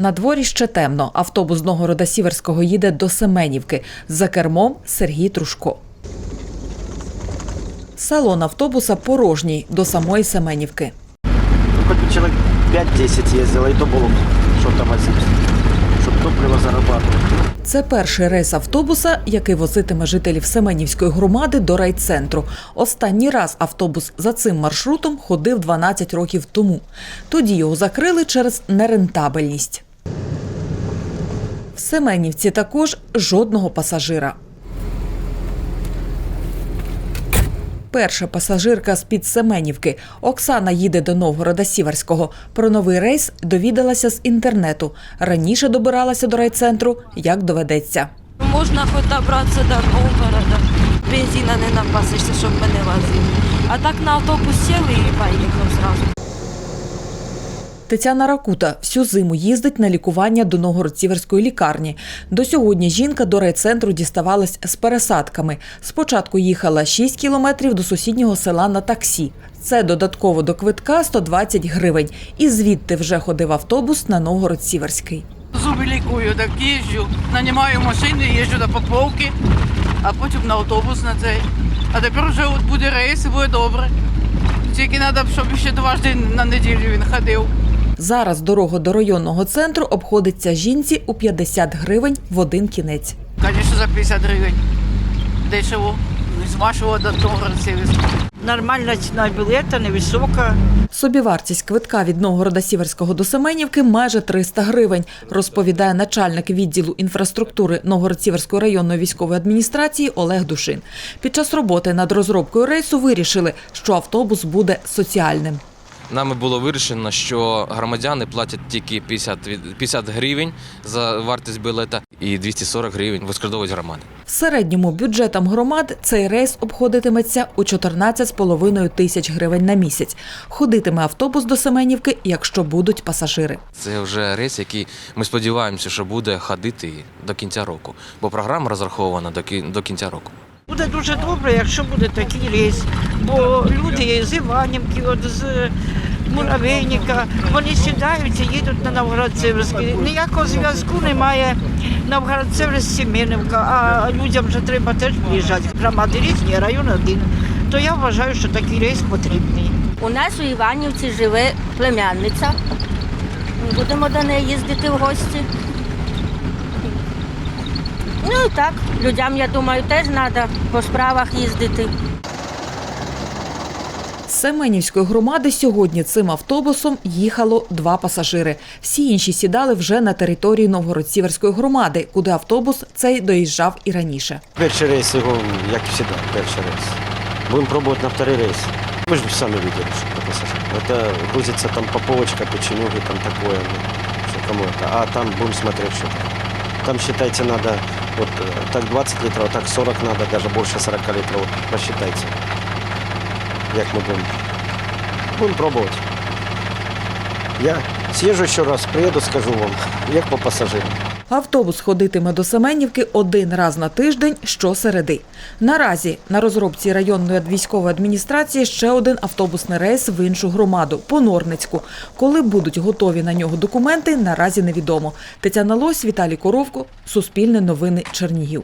На дворі ще темно. Автобус з Новгорода Сіверського їде до Семенівки. За кермом Сергій Трушко. Салон автобуса порожній до самої Семенівки. Ну, хоть бы человек 5-10 ездило, и то было бы что-то возить, чтобы топливо зарабатывать. Це перший рейс автобуса, який возитиме жителів Семенівської громади до райцентру. Останній раз автобус за цим маршрутом ходив 12 років тому. Тоді його закрили через нерентабельність. Семенівці також жодного пасажира. Перша пасажирка з під Семенівки Оксана їде до Новгорода Сіверського. Про новий рейс довідалася з інтернету. Раніше добиралася до райцентру, як доведеться. Можна хоч добратися до Новгорода. Бензина не напасишся, щоб мене возили. А так на автобус сіли і поїхав зразу. Тетяна Ракута всю зиму їздить на лікування до Новгород-Сіверської лікарні. До сьогодні жінка до райцентру діставалась з пересадками. Спочатку їхала 6 кілометрів до сусіднього села на таксі. Це додатково до квитка 120 гривень. І звідти вже ходив автобус на Новгород-Сіверський. Зуби лікую, так їжджу, нанімаю машини, їжджу до Поповки, а потім на автобус на цей. А тепер вже от буде рейс і буде добре. Тільки треба, щоб ще дважди на неділю він ходив. Зараз дорога до районного центру обходиться жінці у 50 гривень в один кінець. Звісно, за 50 гривень. Дешево. З вашого до того. Нормальна ціна білета, невисока. Собівартість квитка від Новгорода Сіверського до Семенівки майже 300 гривень, розповідає начальник відділу інфраструктури Новгород-Сіверської районної військової адміністрації Олег Душин. Під час роботи над розробкою рейсу вирішили, що автобус буде соціальним. Нами було вирішено, що громадяни платять тільки 50, 50 гривень за вартість білета і 240 гривень вискрадовують громади. В середньому бюджетам громад цей рейс обходитиметься у 14,5 тисяч гривень на місяць. Ходитиме автобус до Семенівки, якщо будуть пасажири. Це вже рейс, який ми сподіваємося, що буде ходити до кінця року, бо програма розрахована до кі- до кінця року. Буде дуже добре, якщо буде такий рейс. Бо люди з Іванівки, от з Муравейника, вони сідають і їдуть на Новгород-Северський. Ніякого зв'язку немає Новгород-Северськ Семенівка, а людям вже треба теж приїжджати. Громади різні, район один. То я вважаю, що такий рейс потрібний. У нас у Іванівці живе племянниця. Будемо до неї їздити в гості. Ну і так, людям, я думаю, теж треба по справах їздити. З Семенівської громади сьогодні цим автобусом їхало два пасажири. Всі інші сідали вже на території Новгород-Сіверської громади, куди автобус цей доїжджав і раніше. Перший рейс его, як всегда, перший рейс. Будем пробовать на второй рейс. Вы же сами видели, что это пассажир. Это грузится там поповочка, печенюги, там такое, ну, что кому это. А там будем смотреть, что там. Там, считайте, надо, вот э, так 20 литров, так 40 надо, даже больше 40 литров. Вот Посчитайте, як мы будем. Будем пробовать. Я съезжу еще раз, приеду, скажу вам, як по пассажирам. Автобус ходитиме до Семенівки один раз на тиждень щосереди. Наразі на розробці районної військової адміністрації ще один автобусний рейс в іншу громаду по Норницьку. Коли будуть готові на нього документи, наразі невідомо. Тетяна Лось, Віталій Коровко, Суспільне новини Чернігів.